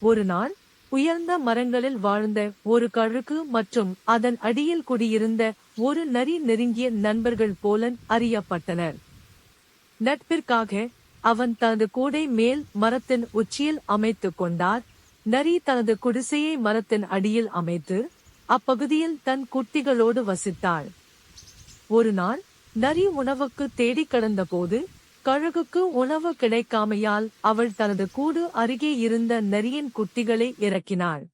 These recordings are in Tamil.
ஒரு நாள் உயர்ந்த மரங்களில் வாழ்ந்த ஒரு கழுகு மற்றும் அதன் அடியில் குடியிருந்த ஒரு நரி நெருங்கிய நண்பர்கள் போல அறியப்பட்டனர். நட்பிற்காக அவன் தனது கூடை மேல் மரத்தின் உச்சியில் அமைத்துக் கொண்டார். நரி தனது குடிசையை மரத்தின் அடியில் அமைத்து அப்பகுதியில் தன் குட்டிகளோடு வசித்தாள். ஒரு நாள் நரி உணவுக்கு தேடிக் கடந்தபோது கழுகுக்கு உணவு கிடைக்காமையால் அவள் தனது கூடு அருகே இருந்த நரியின் குட்டிகளை இறக்கினாள்.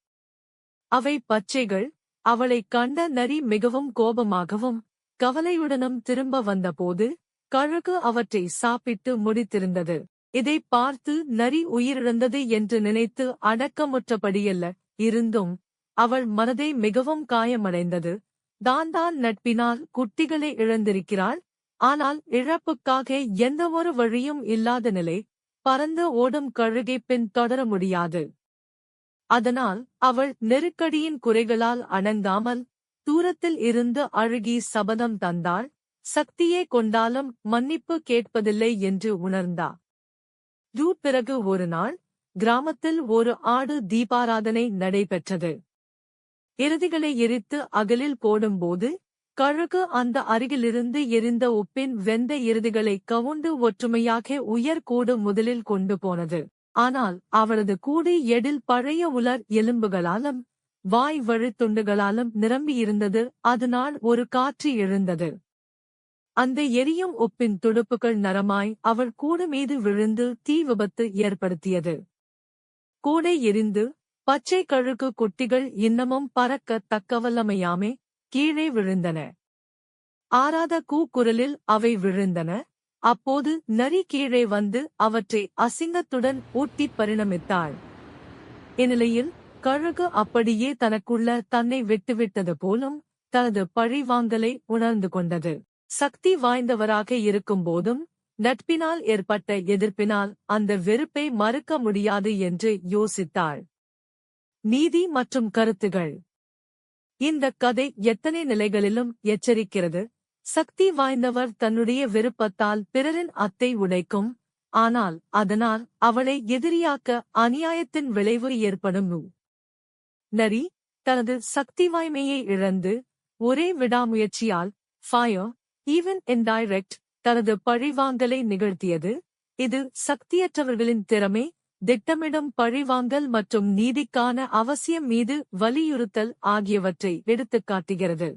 அவை பச்சைகள் அவளைக் கண்ட நரி மிகவும் கோபமாகவும் கவலையுடனும் திரும்ப வந்தபோது கழுகு அவற்றை சாப்பிட்டு முடித்திருந்தது. இதை பார்த்து நரி உயிரிழந்தது என்று நினைத்து அடக்கமுற்றபடியல்ல இருந்தும் அவள் மனதை மிகவும் காயமடைந்தது. தான் தான் நட்பினால் குட்டிகளை இழந்திருக்கிறாள் ஆனால் இழப்புக்காக எந்தவொரு வழியும் இல்லாத நிலை பறந்து ஓடும் கழுகை பின் தொடர முடியாது. அதனால் அவள் நெருக்கடியின் குறைகளால் அணங்காமல் தூரத்தில் இருந்து அழுகி சபதம் தந்தாள். சக்தியே கொண்டாலும் மன்னிப்பு கேட்பதில்லை என்று உணர்ந்தா. ஜூ பிறகு ஒரு நாள் கிராமத்தில் ஒரு ஆடு தீபாராதனை நடைபெற்றது. இறுதிகளை எரித்து அகலில் போடும்போது கழுகு அந்த அருகிலிருந்து எரிந்த உப்பின் வெந்த இறுதிகளை கவுண்டு ஒற்றுமையாக உயர் கூடு முதலில் கொண்டு போனது. ஆனால் அவளது கூடு எடில் பழைய உலர் எலும்புகளாலும் வாய் வழித்துண்டுகளாலும் நிரம்பியிருந்தது அதனால் ஒரு காற்று எழுந்தது. அந்த எரியும் உப்பின் துடுப்புகள் நரமாய் அவள் கூடு மீது விழுந்து தீ விபத்து ஏற்படுத்தியது. கூடை எரிந்து பச்சை கழுகு குட்டிகள் இன்னமும் பறக்க தக்கவல்லமையாமே. கீழே விழுந்தன. ஆறாத கூக்குரலில் அவை விழுந்தன. அப்போது நரி கீழே வந்து அவற்றை அசிங்கத்துடன் ஊட்டி பரிணமித்தாள். இந்நிலையில் கழுகு அப்படியே தனக்குள்ள தன்னை விட்டுவிட்டது போலும் தனது பழிவாங்கலை உணர்ந்து கொண்டது. சக்தி வாய்ந்தவராக இருக்கும் போதும் நட்பினால் ஏற்பட்ட எதிர்ப்பினால் அந்த வெறுப்பை மறுக்க முடியாது என்று யோசித்தாள். நீதி மற்றும் கருத்துகள். இந்த கதை எத்தனை நிலைகளிலும் எச்சரிக்கிறது? சக்தி வாய்ந்தவர் தன்னுடைய விருப்பத்தால் பிறரின் அத்தை உடைக்கும். ஆனால் அதனால் அவளை எதிரியாக்க அநியாயத்தின் விளைவு ஏற்படும். நரி தனது சக்தி வாய்மையை இழந்து ஒரே விடாமுயற்சியால் ஃபயர் ஈவன் இன்டைரக்ட் தனது பழிவாங்கலை நிகழ்த்தியது. இது சக்தியற்றவர்களின் திறமை திட்டமிடும் பழிவாங்கல் மற்றும் நீதிக்கான அவசியம் மீது வலியுறுத்தல் ஆகியவற்றை எடுத்துக்காட்டுகிறது.